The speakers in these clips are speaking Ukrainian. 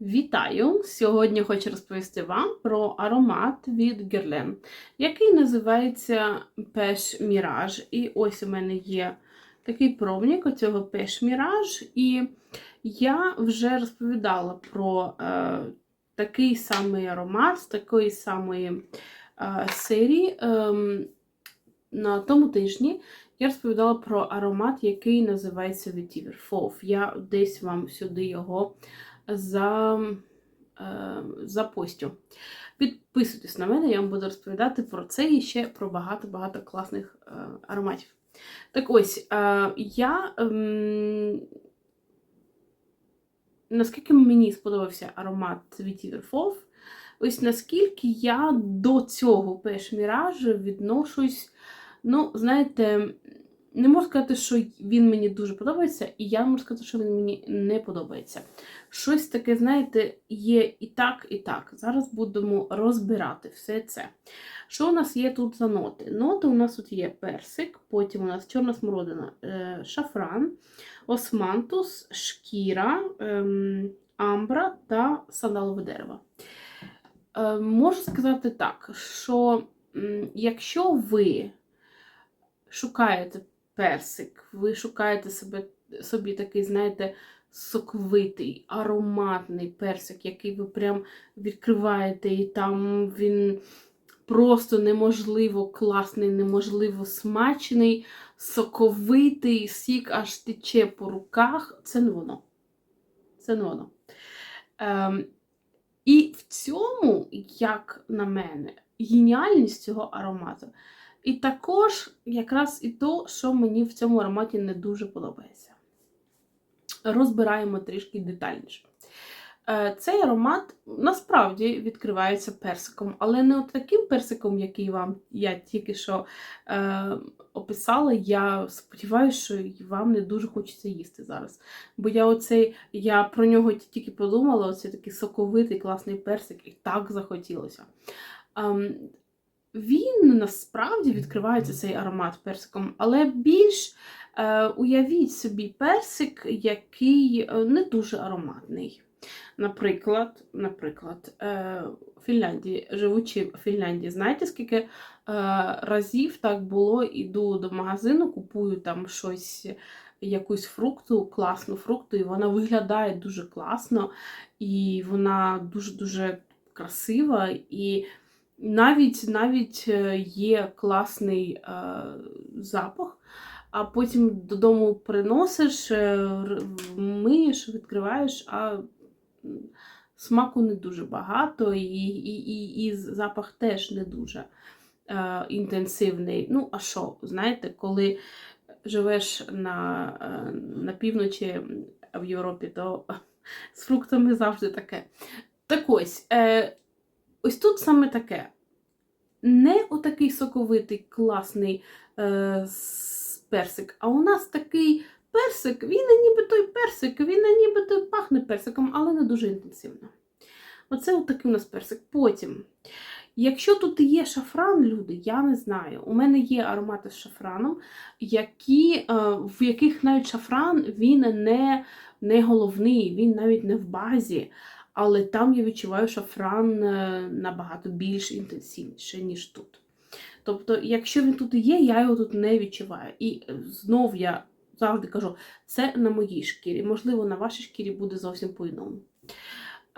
Вітаю! Сьогодні хочу розповісти вам про аромат від Guerlain, який називається Пеш Міраж. І ось у мене є такий пробник оцього Пеш Міраж. І я вже розповідала про е, такий самий аромат з такої самої е, серії. Е, на тому тижні я розповідала про аромат, який називається Vetiver Fauve. Я десь вам сюди його за, е, запостю. Підписуйтесь на мене, я вам буду розповідати про це і ще про багато-багато класних е, ароматів. Так ось, е, я. Ем, наскільки мені сподобався аромат Vetiver Fauve, ось наскільки я до цього Пеш Міраж відношусь, ну, знаєте, не можу сказати, що він мені дуже подобається, і я можу сказати, що він мені не подобається. Щось таке, знаєте, є і так, і так. Зараз будемо розбирати все це. Що у нас є тут за ноти? Ноти у нас тут є персик, потім у нас чорна смородина, е, шафран, османтус, шкіра, ем, амбра та сандалове дерево. Е, можу сказати так, що якщо ви шукаєте персик, ви шукаєте себе, собі такий, знаєте, соковитий, ароматний персик, який ви прям відкриваєте, і там він просто неможливо класний, неможливо смачний, соковитий, сік аж тече по руках. Це не воно. Це не воно. Ем, і в цьому, як на мене, геніальність цього аромату. І також якраз і то, що мені в цьому ароматі не дуже подобається. Розбираємо трішки детальніше. Е, Цей аромат насправді відкривається персиком, але не от таким персиком, який вам я тільки що е, описала. Я сподіваюся, що вам не дуже хочеться їсти зараз. Бо я оцей, я про нього тільки подумала, оцей такий соковитий, класний персик, і так захотілося. Ем, він насправді відкривається цей аромат персиком, але більш е, уявіть собі персик, який е, не дуже ароматний. Наприклад, наприклад, е, Фінляндії, живучи в Фінляндії, знаєте, скільки е, разів так було, іду до магазину, купую там щось, якусь фрукту, класну фрукту, і вона виглядає дуже класно, і вона дуже-дуже красива. і навіть навіть е, є класний е, запах, а потім додому приносиш, е, миєш, відкриваєш, а смаку не дуже багато, і і, і, і запах теж не дуже е, інтенсивний. Ну, а що, знаєте, коли живеш на, е, на півночі в Європі, то з фруктами завжди таке. Так ось. Е, Ось тут саме таке. Не отакий соковитий, класний е, персик, а у нас такий персик, він ніби той персик, він ніби пахне персиком, але не дуже інтенсивно. Оце отакий у нас персик. Потім, якщо тут є шафран, люди, я не знаю. У мене є аромати з шафраном, які, е, в яких навіть шафран він не, не головний, він навіть не в базі. Але там я відчуваю, що фран е, набагато більш інтенсивніше, ніж тут. Тобто, якщо він тут є, я його тут не відчуваю. І е, знов я завжди кажу, це на моїй шкірі. Можливо, на вашій шкірі буде зовсім по-іному.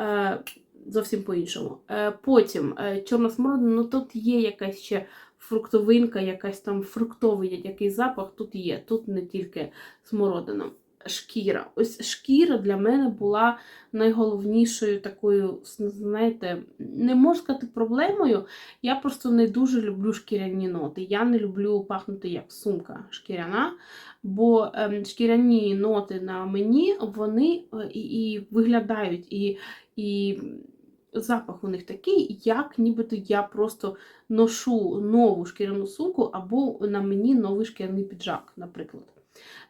Е, зовсім по-іншому. Потім чорна смородина, ну тут є якась ще фруктовинка, якась там фруктовий якийсь запах, тут є, тут не тільки смородина шкіра. Ось шкіра для мене була найголовнішою такою, знаєте, не можу сказати проблемою. Я просто не дуже люблю шкіряні ноти. Я не люблю пахнути як сумка шкіряна, бо ем, шкіряні ноти на мені вони е, і, і виглядають. і, і Запах у них такий, як нібито я просто ношу нову шкіряну сумку, або на мені новий шкіряний піджак, наприклад.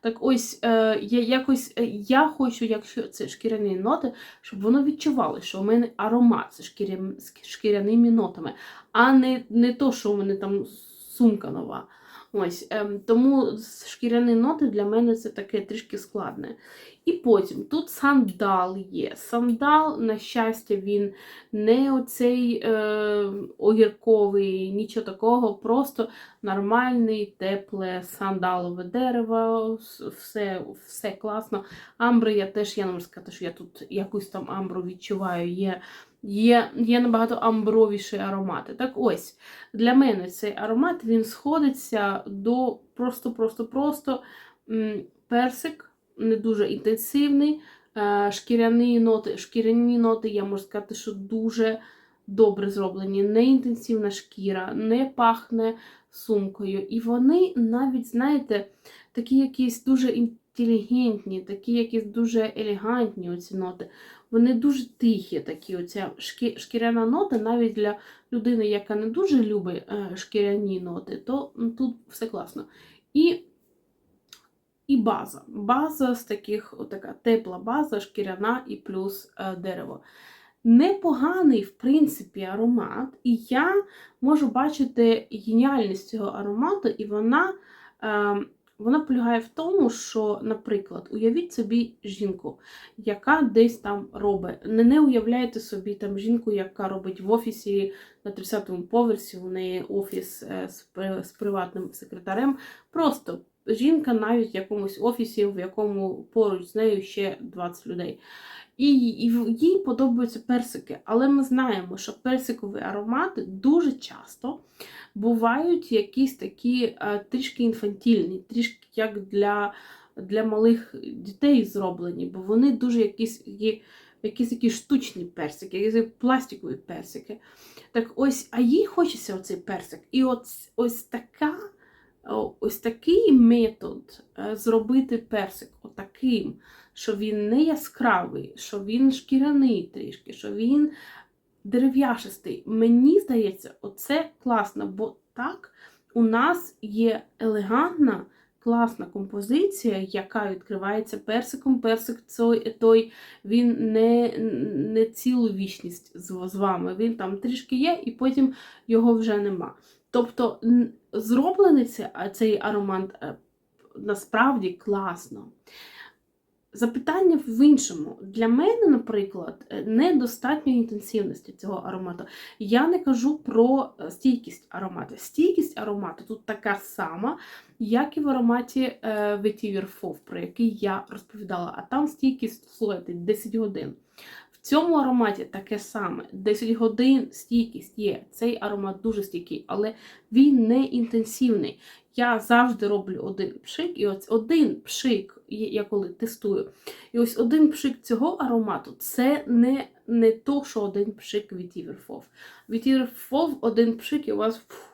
Так ось е, я якось е, я хочу, якщо це шкіряні ноти, щоб воно відчувало, що у мене аромат з шкіря, шкіряними нотами, а не не то, що у мене там сумка нова. Ось, е, Тому шкіряні ноти для мене це таке трішки складне. І потім тут сандал є. Сандал, на щастя, він не оцей е, огірковий, нічого такого, просто нормальний, тепле сандалове дерево, все, все класно. Амбри я теж, я не можу сказати, що я тут якусь там амбру відчуваю. Є, є, є набагато амбровіші аромати. Так ось, для мене цей аромат він сходиться до просто-просто-просто персик не дуже інтенсивний. Е, Шкіряні ноти, шкіряні ноти, я можу сказати, що дуже добре зроблені. Не інтенсивна шкіра, не пахне сумкою. І вони навіть, знаєте, такі якісь дуже інтелігентні, такі якісь дуже елегантні оці ноти. Вони дуже тихі, такі оця шкіряна нота, навіть для людини, яка не дуже любить е, шкіряні ноти, то тут все класно. І і база. База з таких, отака тепла база, шкіряна і плюс е, дерево. Непоганий, в принципі, аромат, і я можу бачити геніальність цього аромату, і вона, е, вона полягає в тому, що, наприклад, уявіть собі жінку, яка десь там робить. Не, не уявляйте собі там жінку, яка робить в офісі на 30-му поверсі, у неї офіс е, з, з приватним секретарем. Просто жінка навіть в якомусь офісі, в якому поруч з нею ще 20 людей. І, їй подобаються персики, але ми знаємо, що персикові аромати дуже часто бувають якісь такі е, трішки інфантільні, трішки як для, для малих дітей зроблені, бо вони дуже якісь, якісь такі штучні персики, якісь пластикові персики. Так ось, а їй хочеться оцей персик. І ось, ось така ось такий метод е, зробити персик отаким, що він не яскравий, що він шкіряний трішки, що він дерев'яшистий. Мені здається, оце класно, бо так у нас є елегантна, класна композиція, яка відкривається персиком. Персик цей, той він не, не цілу вічність з, з вами. Він там трішки є, і потім його вже нема. Тобто зроблений це- цей аромат е, насправді класно. Запитання в іншому. Для мене, наприклад, е, недостатньо інтенсивності цього аромату. Я не кажу про е, стійкість аромату. Стійкість аромату тут така сама, як і в ароматі Vetiver Fauve, про який я розповідала. А там стійкість, слухайте, 10 годин. В цьому ароматі таке саме. 10 годин стійкість є. Цей аромат дуже стійкий, але він не інтенсивний. Я завжди роблю один пшик, і ось один пшик, я коли тестую, і ось один пшик цього аромату це не, не то, що один пшик від Fauve. Від Fauve один пшик, і у вас фу,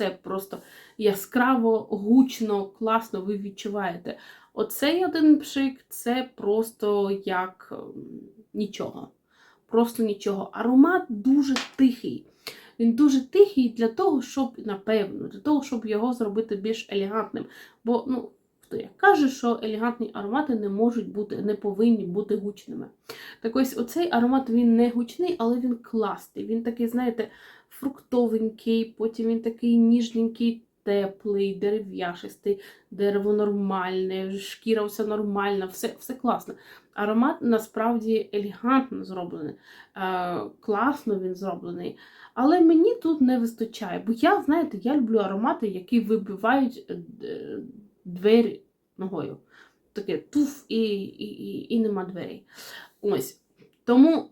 все просто яскраво, гучно, класно, ви відчуваєте. Оцей один пшик це просто як ем, нічого. Просто нічого. Аромат дуже тихий. Він дуже тихий для того, щоб, напевно, для того, щоб його зробити більш елегантним. Бо, ну, хто як каже, що елегантні аромати не можуть бути, не повинні бути гучними. Так ось оцей аромат він не гучний, але він класний. Він такий, знаєте, фруктовенький, потім він такий ніжненький, теплий, дерев'яшистий, дерево нормальне, шкіра вся нормальна, все, все класно. Аромат насправді елегантно зроблений, е, класно він зроблений. Але мені тут не вистачає, бо я, знаєте, я люблю аромати, які вибивають е, двері ногою. Таке туф і, і, і, і нема дверей. Ось. Тому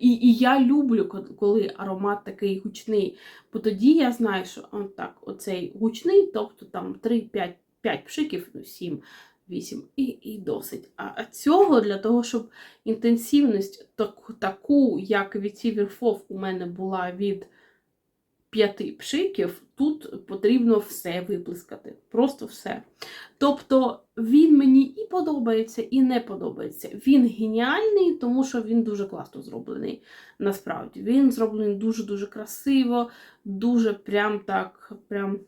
і, і я люблю, коли аромат такий гучний, бо тоді я знаю, що он так, оцей гучний, тобто там 3-5 5 пшиків, ну, 7, 8 і, і досить. А цього для того, щоб інтенсивність таку, таку як від Сіверфов у мене була від п'яти пшиків, тут потрібно все виплескати. Просто все. Тобто він мені і подобається, і не подобається. Він геніальний, тому що він дуже класно зроблений. Насправді. Він зроблений дуже-дуже красиво, дуже прям так, прям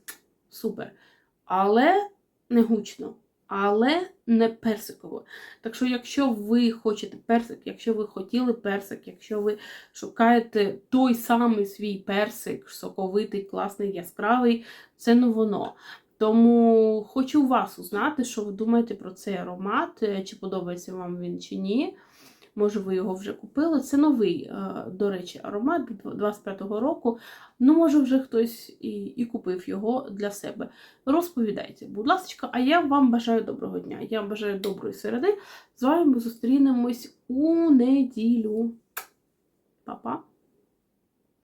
супер. Але не гучно. Але не персиково. Так що, якщо ви хочете персик, якщо ви хотіли персик, якщо ви шукаєте той самий свій персик, соковитий, класний, яскравий, це не воно. Тому хочу вас узнати, що ви думаєте про цей аромат, е, чи подобається вам він чи ні. Може, ви його вже купили. Це новий, е, до речі, аромат 25-го року. Ну, може, вже хтось і, і купив його для себе. Розповідайте, будь ласка, а я вам бажаю доброго дня. Я вам бажаю доброї середи. З вами ми зустрінемось у неділю. Па-па!